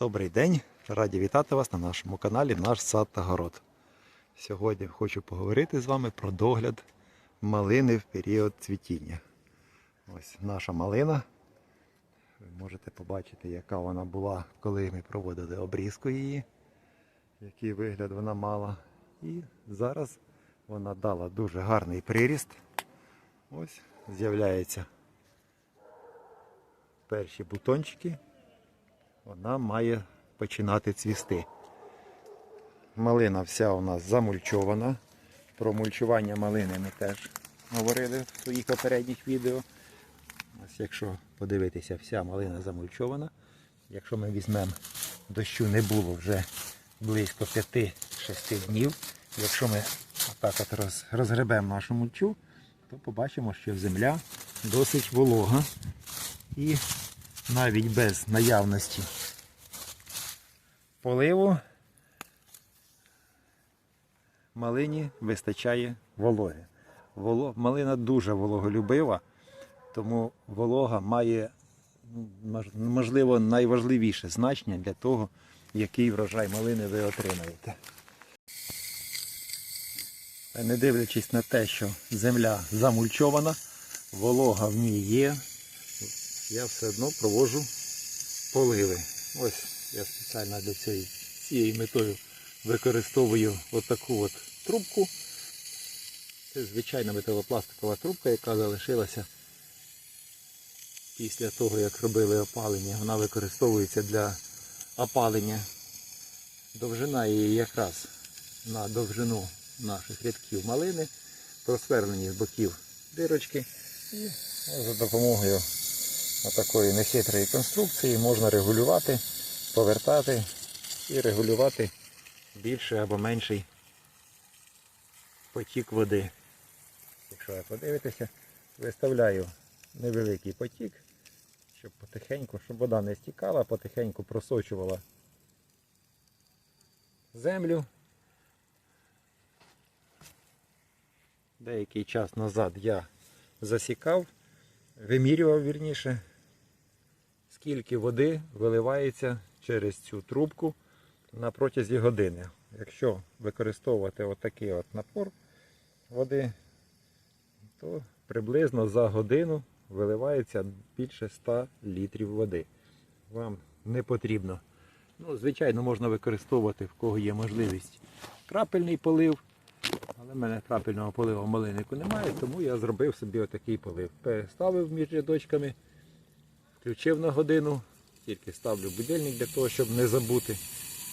Добрий день! Раді вітати вас на нашому каналі Наш сад та город. Сьогодні хочу поговорити з вами про догляд малини в період цвітіння. Ось наша малина. Ви можете побачити, яка вона була, коли ми проводили обрізку її, який вигляд вона мала. І зараз вона дала дуже гарний приріст. Ось з'являються перші бутончики вона має починати цвісти. Малина вся у нас замульчована. Про мульчування малини ми теж говорили в своїх попередніх відео. Ось якщо подивитися, вся малина замульчована. Якщо ми візьмемо дощу не було вже близько 5-6 днів. Якщо ми отак от роз, розгребемо нашу мульчу, то побачимо, що земля досить волога. І навіть без наявності поливу малині вистачає вологи. Воло... Малина дуже вологолюбива, тому волога має можливо найважливіше значення для того, який врожай малини ви отримаєте. Не дивлячись на те, що земля замульчована, волога в ній є, я все одно проводжу поливи. Ось я спеціально для цієї, цієї метою використовую отаку от трубку. Це звичайна металопластикова трубка, яка залишилася після того, як робили опалення. Вона використовується для опалення. Довжина її якраз на довжину наших рядків малини, просверлені з боків дирочки. І за допомогою отакої нехитрої конструкції можна регулювати, повертати і регулювати більший або менший потік води. Якщо ви подивитеся, виставляю невеликий потік, щоб потихеньку, щоб вода не стікала, потихеньку просочувала землю. Деякий час назад я засікав, вимірював вірніше, скільки води виливається через цю трубку на протязі години. Якщо використовувати отакий от напор води, то приблизно за годину виливається більше 100 літрів води. Вам не потрібно. Ну, звичайно, можна використовувати, в кого є можливість крапельний полив. Але в мене крапельного поливу в малиннику немає, тому я зробив собі отакий полив. Переставив між рядочками, включив на годину, тільки ставлю будильник для того, щоб не забути.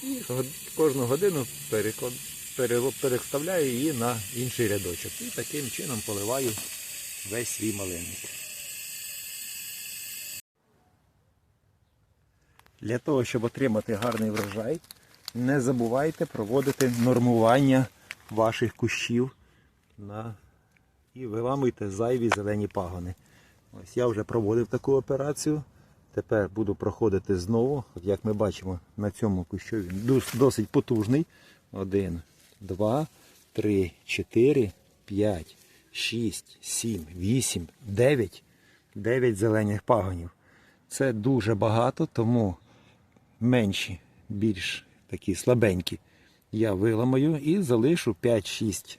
І кожну годину переставляю її на інший рядочок. І таким чином поливаю весь свій малинник. Для того, щоб отримати гарний врожай, не забувайте проводити нормування ваших кущів на... і виламуйте зайві зелені пагони. Ось я вже проводив таку операцію. Тепер буду проходити знову. Як ми бачимо, на цьому кущу він досить потужний. Один, два, три, чотири, п'ять, шість, сім, вісім, дев'ять. Дев'ять зелених пагонів. Це дуже багато, тому менші, більш такі слабенькі, я виламаю і залишу 5-6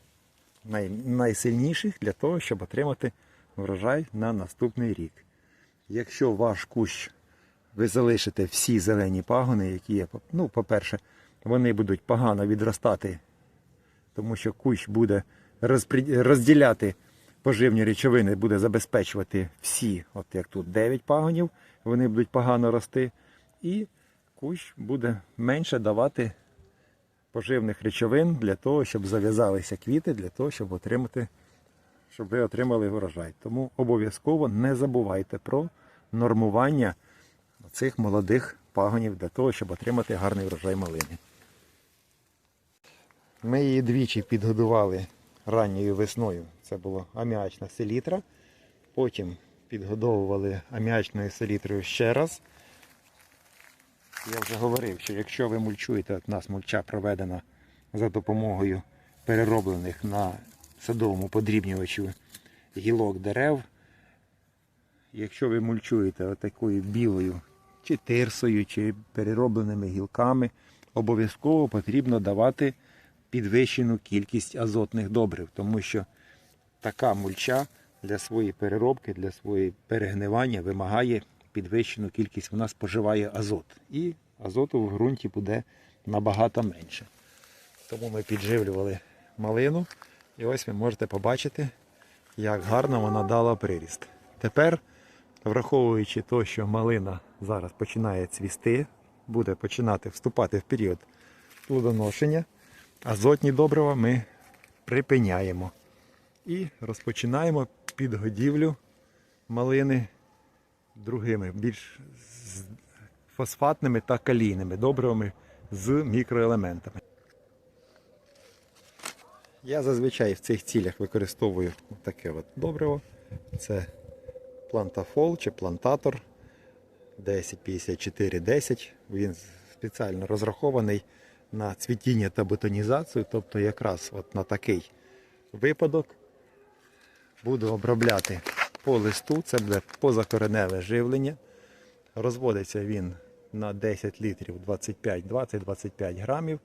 най, найсильніших для того, щоб отримати врожай на наступний рік. Якщо ваш кущ ви залишите всі зелені пагони, які є, ну, по-перше, вони будуть погано відростати, тому що кущ буде розділяти поживні речовини, буде забезпечувати всі, от як тут 9 пагонів, вони будуть погано рости, і кущ буде менше давати поживних речовин для того, щоб зав'язалися квіти, для того, щоб отримати, щоб ви отримали врожай. Тому обов'язково не забувайте про нормування цих молодих пагонів для того, щоб отримати гарний врожай малини. Ми її двічі підгодували ранньою весною. Це була аміачна селітра. Потім підгодовували аміачною селітрою ще раз. Я вже говорив, що якщо ви мульчуєте, от у нас мульча проведена за допомогою перероблених на садовому подрібнювачу гілок дерев. Якщо ви мульчуєте отакою білою чи тирсою, чи переробленими гілками, обов'язково потрібно давати підвищену кількість азотних добрив, тому що така мульча для своєї переробки, для своєї перегнивання вимагає підвищену кількість, вона споживає азот. І азоту в ґрунті буде набагато менше. Тому ми підживлювали малину. І ось ви можете побачити, як гарно вона дала приріст. Тепер, враховуючи те, що малина зараз починає цвісти, буде починати вступати в період плодоношення, азотні добрива ми припиняємо. І розпочинаємо підгодівлю малини другими, більш фосфатними та калійними добривами з мікроелементами. Я зазвичай в цих цілях використовую таке от добриво. Це плантафол чи плантатор 105410. Він спеціально розрахований на цвітіння та бетонізацію, тобто якраз от на такий випадок буду обробляти по листу, це буде позакореневе живлення. Розводиться він на 10 літрів 25, 20-25 грамів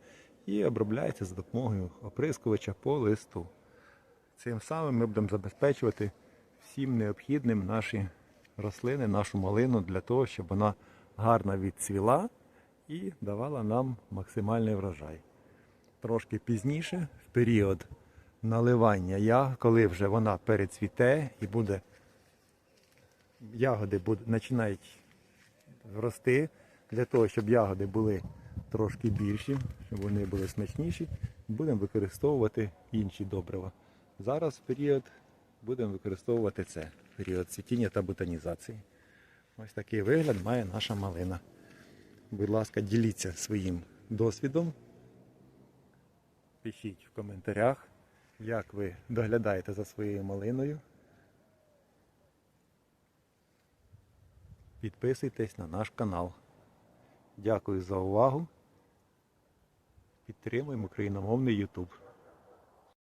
і обробляється за допомогою оприскувача по листу. Цим самим ми будемо забезпечувати всім необхідним наші рослини, нашу малину для того, щоб вона гарно відцвіла і давала нам максимальний врожай. Трошки пізніше, в період наливання я, коли вже вона перецвіте і буде ягоди починають рости, для того, щоб ягоди були трошки більші, щоб вони були смачніші, будемо використовувати інші добрива. Зараз період будемо використовувати це, період цвітіння та ботанізації. Ось такий вигляд має наша малина. Будь ласка, діліться своїм досвідом. Пишіть в коментарях, як ви доглядаєте за своєю малиною. Підписуйтесь на наш канал. Дякую за увагу. Підтримуємо україномовний YouTube.